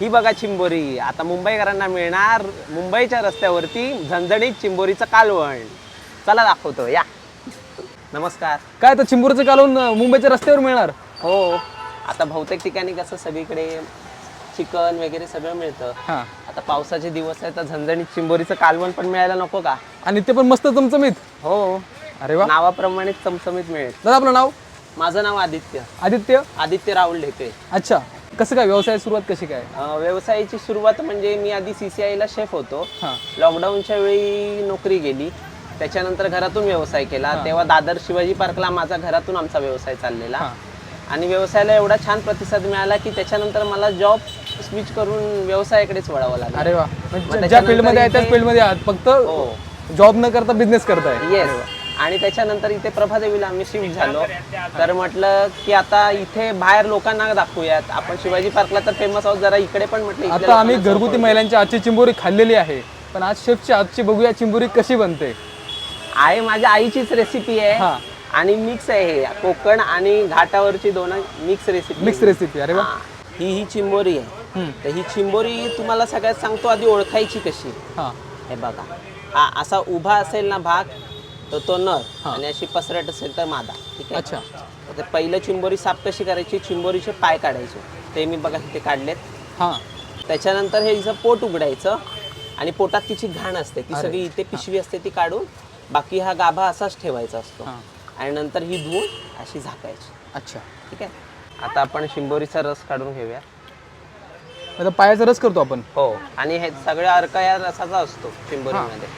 ही बघा चिंबोरी. आता मुंबईकरांना मिळणार मुंबईच्या रस्त्यावरती झणझणीत चिंबोरीचं कालवण. चला दाखवतो या. नमस्कार. काय तर चिंबूरचं कालवून अं, मुंबईच्या रस्त्यावर मिळणार? हो. आता बहुतेक ठिकाणी कसं सगळीकडे चिकन वगैरे सगळं मिळतं. हा. आता पावसाचे दिवस आहेत तर झणझणीत चिंबोरीचं कालवण पण मिळायला नको का? आणि ते पण मस्त चमचमीत? हो. अरे वा. नावाप्रमाणे चमचमीत मिळेल. दादा आपलं नाव? माझं नाव आदित्य. आदित्य? आदित्य राहुल ढेकळे. अच्छा. कसं काय व्यवसाय सुरुवात कशी काय? अं, व्यवसायाची सुरुवात म्हणजे मी आधी सी सी आयला शेफ होतो. हा. लॉकडाऊनच्या वेळी नोकरी गेली. त्याच्यानंतर घरातून व्यवसाय केला. तेव्हा दादर शिवाजी पार्कला माझा घरातून आमचा व्यवसाय चाललेला. हा. आणि व्यवसायाला एवढा छान प्रतिसाद मिळाला की त्याच्यानंतर मला जॉब स्विच करून व्यवसायाकडेच वळावं लागलं. अरे वा. म्हणजे ज्या त्याच्यानंतर फील्डमध्ये आहे त्याच इथे- फील्डमध्ये आहात. फक्त हो. जॉब न करता बिझनेस करताय. येस आणि त्याच्यानंतर इथे प्रभादेवीला आम्ही शिफ्ट झालो. तर म्हटलं की आता इथे बाहेर लोकांना दाखवूयात. आपण शिवाजी पार्कला तर फेमस आहोत जरा इकडे पण म्हटलं आता आम्ही घरगुती महिलांची आजची चिंबोरी खाल्लेली आहे. पण आज शेफची आजची बघूया चिंबोरी कशी बनते. आहे माझ्या आईचीच रेसिपी आहे. हा. आणि मिक्स आहे हे कोकण आणि घाटावरची दोन मिक्स रेसिपी मिक्स रेसिपी अरे वा. ही. ही चिंबोरी आहे. तर ही चिंबोरी तुम्हाला सगळ्यात सांगतो आधी ओळखायची कशी. हा. हे बघा. हा असा उभा असेल ना भाग तर तो नर हा. आणि अशी पसरट असेल तर मादा. ठीक आहे? अच्छा. तर पहिलं चिंबोरी साफ कशी करायची? चिंबोरीचे पाय काढायचे. ते मी बघा इथे काढलेत. हा. त्याच्यानंतर हे हिचं पोट उघडायचं आणि पोटात तिची घाण असते. ती सगळी इथे पिशवी असते ती काढून बाकी हा गाभा असाच ठेवायचा असतो. हा. आणि नंतर ही धुवून अशी झाकायची. अच्छा. ठीक आहे? आता आपण शिंबोरीचा रस काढून घेऊया. आता पायाचा रस करतो आपण? हो. आणि हे सगळे अर्क या रसाचा असतो चिंबोरीमध्ये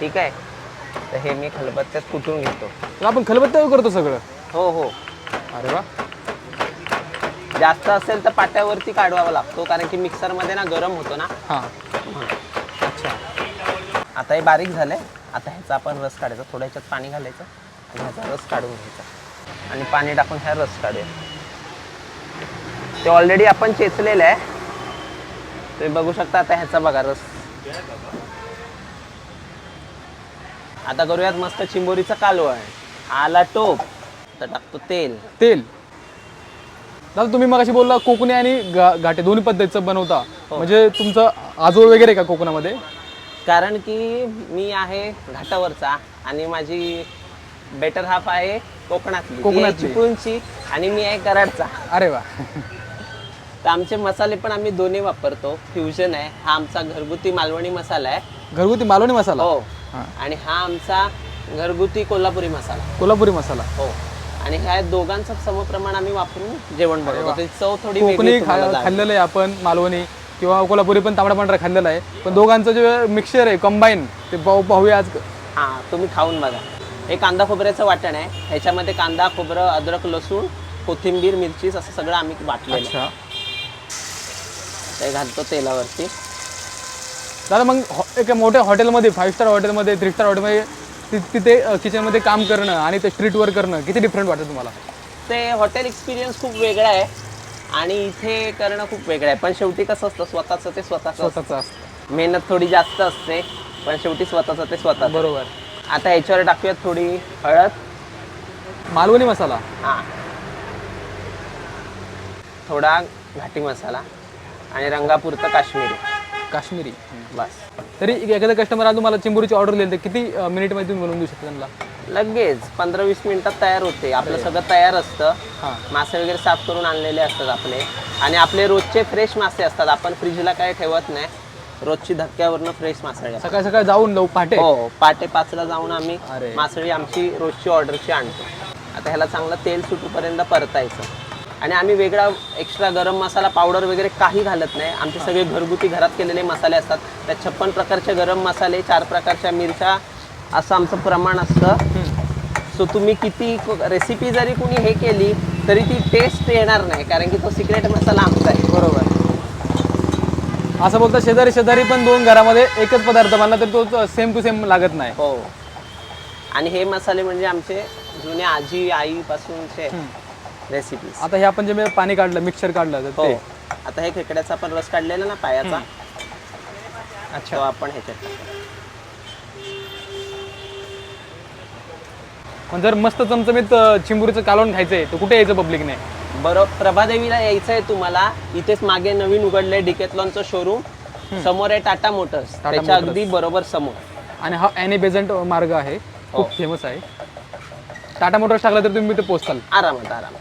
ठीक आहे? तर हे मी खलबत्त्यात कुटून घेतो? तर आपण खलबत्त्यावर करतो सगळं. हो हो. अरे वा. जास्त असेल तर पाट्यावरती काढवावा लागतो कारण की मिक्सरमध्ये ना गरम होतो ना. हा. अच्छा. आता हे बारीक झालंय. आता ह्याचा आपण रस काढायचा. थोड्या ह्याच्यात पाणी घालायचं आणि ह्याचा रस काढून घ्यायचा. आणि पाणी टाकून ह्या रस काढूया. ते ऑलरेडी आपण चेचलेलं आहे. तुम्ही बघू शकता आता ह्याचा बघा रस. आता करूयात मस्त चिंबोरीचं कालवण. आला टोप. तर टाकतो तेल. तेल. दादा तुम्ही मग बोलला कोकणी आणि गा- घाटे दोन्ही पद्धतीचं बनवता. हो. म्हणजे तुमचं आजोळ वगैरे का कोकणामध्ये? कारण की मी आहे घाटावरचा आणि माझी बेटर हाफ आहे कोकणातली. ती आहे कोकणातली. चिपळूणची आणि मी आहे कराडचा. अरे वा. तर आमचे मसाले पण आम्ही दोन्ही वापरतो. फ्युजन आहे. हा आमचा घरगुती मालवणी मसाला आहे. घरगुती मालवणी मसाला? हा. आणि हा आमचा घरगुती कोल्हापुरी मसाला. कोल्हापुरी मसाला. हो. आणि ह्या दोघांचं समप्रमाण आम्ही वापरून जेवण बनवतो. त्याची चव थोडी कोकणी वेगळी खा तुम्हाला जाणवेल. खाल्लेलं आहे आपण मालवणी किंवा कोल्हापुरी पण तांबडा पांढरा खाल्लेला आहे. पण दोघांचं जे मिक्सचर आहे कंबाईन ते पाहू पाहूया आज. हा तुम्ही खाऊन बघा. हे कांदा खोबऱ्याचं वाटण आहे. ह्याच्यामध्ये कांदा खोबरं अद्रक लसूण कोथिंबीर मिरची असं सगळं आम्ही वाटलेलं आहे. अच्छा. ते घालतो तेलावरती. दादा मग हॉ- एका मोठ्या हॉटेलमध्ये फाईव्ह स्टार हॉटेलमध्ये थ्री स्टार हॉटेलमध्ये तिथे किचनमध्ये काम करणं आणि ते स्ट्रीट वर्क करणं किती डिफरंट वाटतं तुम्हाला? ते हॉटेल एक्सपिरियन्स खूप वेगळा आहे आणि इथे करणं खूप वेगळं आहे. पण शेवटी कसं असतं स्वतःचं ते स्वतःचं असतं. स्वतःचं असतं. मेहनत थोडी जास्त असते पण शेवटी स्वतःचं ते स्वतः बरोबर. आता ह्याच्यावर टाकूयात थोडी हळद. मालवणी मसाला. हां. थोडा घाटी मसाला आणि रंगापुरतं काश्मीरी. काश्मीरी. बस. तरी एखादा कस्टमर आज तुम्हाला चिंबोरीची ऑर्डर दिली तर किती मिनिटमध्ये तुम्ही बनवून देऊ शकता त्यांना? लगेच पंधरा वीस मिनिटात तयार होते. आपलं सगळं तयार असतं. हां. मासे वगैरे साफ करून आणलेले असतात आपले. आणि आपले रोजचे फ्रेश मासे असतात. आपण फ्रीजला काय ठेवत नाही. रोजची धक्क्यावरनं फ्रेश मासळी असतात. सकाळ सकाळ जाऊन लव पहाटे हो पहाटे पाचला जाऊन आम्ही अरे. मासळी आमची रोजची ऑर्डरची आणतो. आता ह्याला चांगलं तेल सुटूपर्यंत परतायचं. आणि आम्ही वेगळा एक्स्ट्रा गरम मसाला पावडर वगैरे काही घालत नाही. आमचे सगळे घरगुती घरात केलेले मसाले असतात. त्यात छप्पन प्रकारचे गरम मसाले चार प्रकारच्या मिरच्या असं आमचं प्रमाण असतं. सो तुम्ही किती रेसिपी जरी कुणी हे केली तरी ती टेस्ट येणार नाही कारण की तो सिक्रेट मसाला आमचा आहे. बरोबर. असं बोलता शेजारी शेजारी पण दोन घरामध्ये एकच पदार्थ बनला तरी तो सेम टू सेम लागत नाही. हो. आणि हे मसाले म्हणजे आमचे जुन्या आजी आईपासूनचे रेसिपीज आता हे आपण जे मी पाणी काढलं मिक्सर काढलं तर हो. ते. आता हे खेकड्याचा आपण रस काढलेला ना पायाचा. अच्छा. आपण ह्याच्यात टाकू. पण जर मस्त चमचमीत अ, चिंबुरीचं कालवण खायचंय तर कुठे यायचं पब्लिकने? बरोबर. प्रभादेवीला यायचं आहे तुम्हाला. इथेच मागे नवीन उघडलंय डिकेथलॉनचं शोरूम समोर आहे टाटा मोटर्स. त्याच्या मोटर्स. अगदी बरोबर समोर. आणि हा ॲनी बेझंट मार्ग आहे. खूप फेमस आहे. टाटा मोटर्स टाकला तर तुम्ही ते पोचताल आरामात आरामात.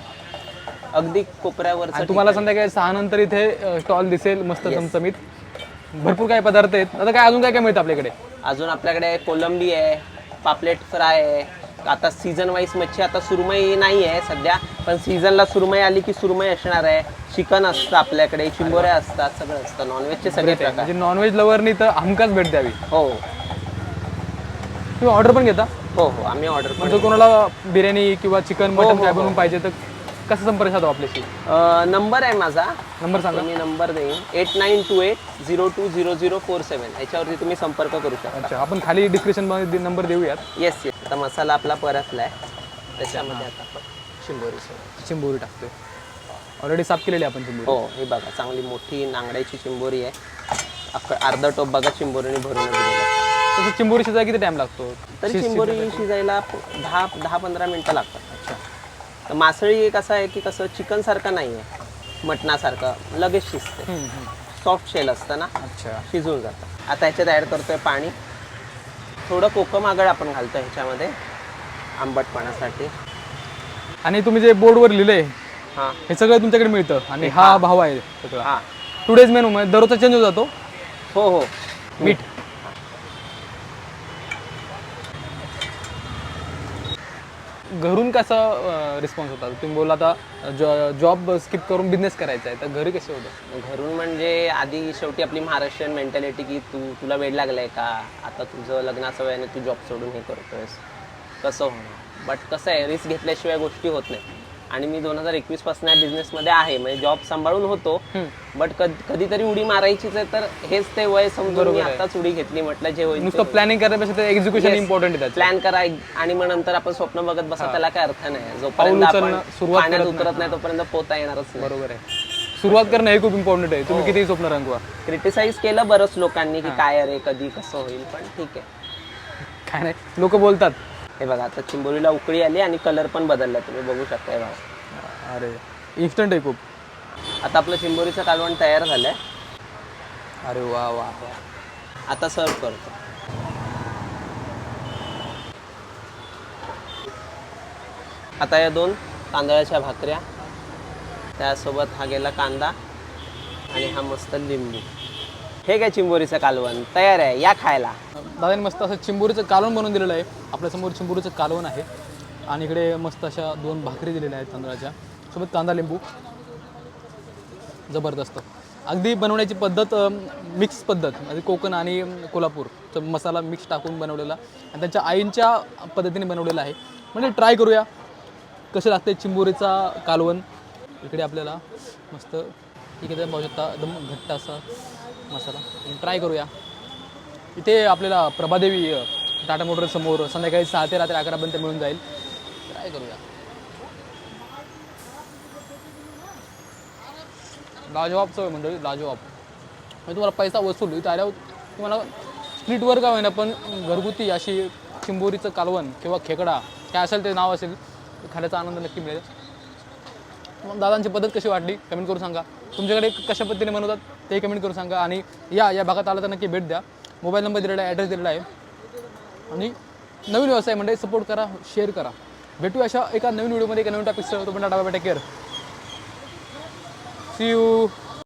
अगदी कोपऱ्यावर आणि तुम्हाला संध्याकाळी सहा नंतर इथे स्टॉल दिसेल मस्त चमचमीत. भरपूर काही पदार्थ आहेत. आता काय अजून काय काय मिळतं आपल्याकडे? अजून आपल्याकडे कोलंबी आहे पापलेट फ्राय आहे. आता सीझन वाईज मच्छी आता सुरमई नाही आहे सध्या पण सीझनला सुरमई आली की सुरमई असणार आहे. चिकन असतं आपल्याकडे चिंबोऱ्या असतात सगळं असतं. नॉनव्हेजचे सगळे प्रकार. म्हणजे नॉनव्हेज लवरनी तर हमखास भेट द्यावी. हो. तुम्ही ऑर्डर पण घेता? हो हो आम्ही ऑर्डर पण म्हणजे कोणाला बिर्याणी किंवा चिकन मटन हो, काय हो. बनवून पाहिजे तर कसं संपर्क साधो आपल्याशी? नंबर आहे माझा. नंबर सांगा. मी नंबर देईन. Eight nine two eight zero two zero zero four seven. याच्यावरती तुम्ही संपर्क करू शकता. अच्छा आपण खाली डिस्क्रिप्शनमध्ये नंबर देऊयात. येस येस आता मसाला आपला परतलाय. त्याच्यामध्ये आता आपण शिंबोरी सोडू. चिंबोरी टाकतोय. ऑलरेडी साफ केलेली आहे आपण चिंबोरी हो हे बघा चांगली मोठी नांगड्याची चिंबोरी आहे. अख्खं अर्धा टोप बघा चिंबोरीने भरून दिलेलं तसं चिंबोरी शिजायला किती टाइम लागतो? तरी चिंबोरी शिजायला प- दहा दहा पंधरा मिनटं लागतात. मासळी एक असं आहे की कसं चिकन सारखं नाही आहे मटणासारखं. लगेच शिजते. सॉफ्ट शेल असतं ना? अच्छा. शिजून जातं. आता ह्याच्यात ॲड करतोय पाणी. थोडं कोकम आगळ आपण घालतो ह्याच्यामध्ये. आंबटपणासाठी. आणि तुम्ही जे बोर्डवर लिहिलंय हां. हे सगळं तुमच्याकडे मिळतं. आणि हा. भाव आहे सगळं. हां. टू डेज मेनू म्हणजे दररोजचा चेंज होत जातो. हो हो. मीठ घरून कसं रिस्पॉन्स होता? तुम्ही बोला आता जॉब स्किप करून बिझनेस करायचा आहे. तर घरी कसे होतं? घरून म्हणजे आधी शेवटी आपली महाराष्ट्रीयन मेंटॅलिटी की तू तुला वेळ लागलाय का? आता तुझं लग्नाचं वयाने तू जॉब सोडून हे करतोयस. कसं होणार? बट कसं आहे रिस्क घेतल्याशिवाय गोष्टी होत नाही आणि मी दोन हजार एकवीसपासून या बिझनेसमध्ये आहे. म्हणजे जॉब सांभाळून होतो. बट कधीतरी उडी मारायचीच आहे तर हेच ते वय समजून मी आताच उडी घेतली. म्हटलं जे होईल नुसतं प्लॅनिंग करण्यापेक्षा एक्झिक्युशन इम्पॉर्टंट आहे प्लॅन करा. आणि मग नंतर आपण स्वप्न बघत बसा त्याला काय अर्थ नाही. जोपर्यंत आपण पाण्यात उतरत नाही. तोपर्यंत पोता येणारच बरोबर आहे. सुरुवात करणं हे खूप इम्पॉर्टंट आहे. तुम्ही किती स्वप्न रंगवा. क्रिटिसाइज केलं बरंच लोकांनी की काय अरे कधी कसं होईल पण ठीक आहे. काय नाही. लोक बोलतात हे बघा आता चिंबोरीला उकळी आली आणि कलर पण बदलला. तुम्ही बघू शकता हे बघा अरे इन्स्टंट आहे खूप. आता आपलं चिंबोरीचं कालवण तयार झालंय. अरे वा वा वा. आता सर्व करतो. आता या दोन तांदळाच्या भाकऱ्या. त्यासोबत हा गेला कांदा आणि हा मस्त लिंबू. हे काय चिंबोरीचं कालवण? तयार आहे या खायला. दादाने मस्त असं चिंबोरीचं कालवण बनवून दिलेलं आहे. आपल्यासमोर चिंबोरीचं कालवण आहे. आणि इकडे मस्त अशा दोन भाकरी दिलेल्या आहेत तांदळाच्या. सोबत कांदा लिंबू. जबरदस्त. अगदी बनवण्याची पद्धत मिक्स पद्धत. म्हणजे कोकण आणि कोल्हापूर. मसाला मिक्स टाकून बनवलेला. आणि त्यांच्या आईंच्या पद्धतीने बनवलेला आहे. म्हणजे ट्राय करूया. कसे लागते चिंबोरीचा कालवण? इकडे आपल्याला मस्त इकडे पाहू शकता एकदम घट्ट असा मसाला. ट्राय करूया. इथे आपल्याला प्रभादेवी टाटा मोटर समोर संध्याकाळी सहा ते रात्री अकरापर्यंत मिळून जाईल. ट्राय करूया. लाजवाबचं आहे मंडळी लाजवाब. म्हणजे तुम्हाला पैसा वसूल इथं आल्यावर तुम्हाला स्ट्रीटवर का होईना पण घरगुती अशी चिंबोरीचं कालवण किंवा खेकडा काय असेल ते नाव असेल खाण्याचा आनंद नक्की मिळेल. दादांची पद्धत कशी वाटली कमेंट करून सांगा. तुमच्याकडे कशा पद्धतीने बनवतात ते कमेंट करून सांगा. आणि या या भागात आला तर नक्की भेट द्या. मोबाईल नंबर दिलेला आहे ॲड्रेस दिलेला आहे. आणि नवीन व्यवसाय म्हणजे सपोर्ट करा शेअर करा. भेटू अशा एका नवीन व्हिडिओमध्ये एका नवीन टॉपिक तो पण tata bye take care see you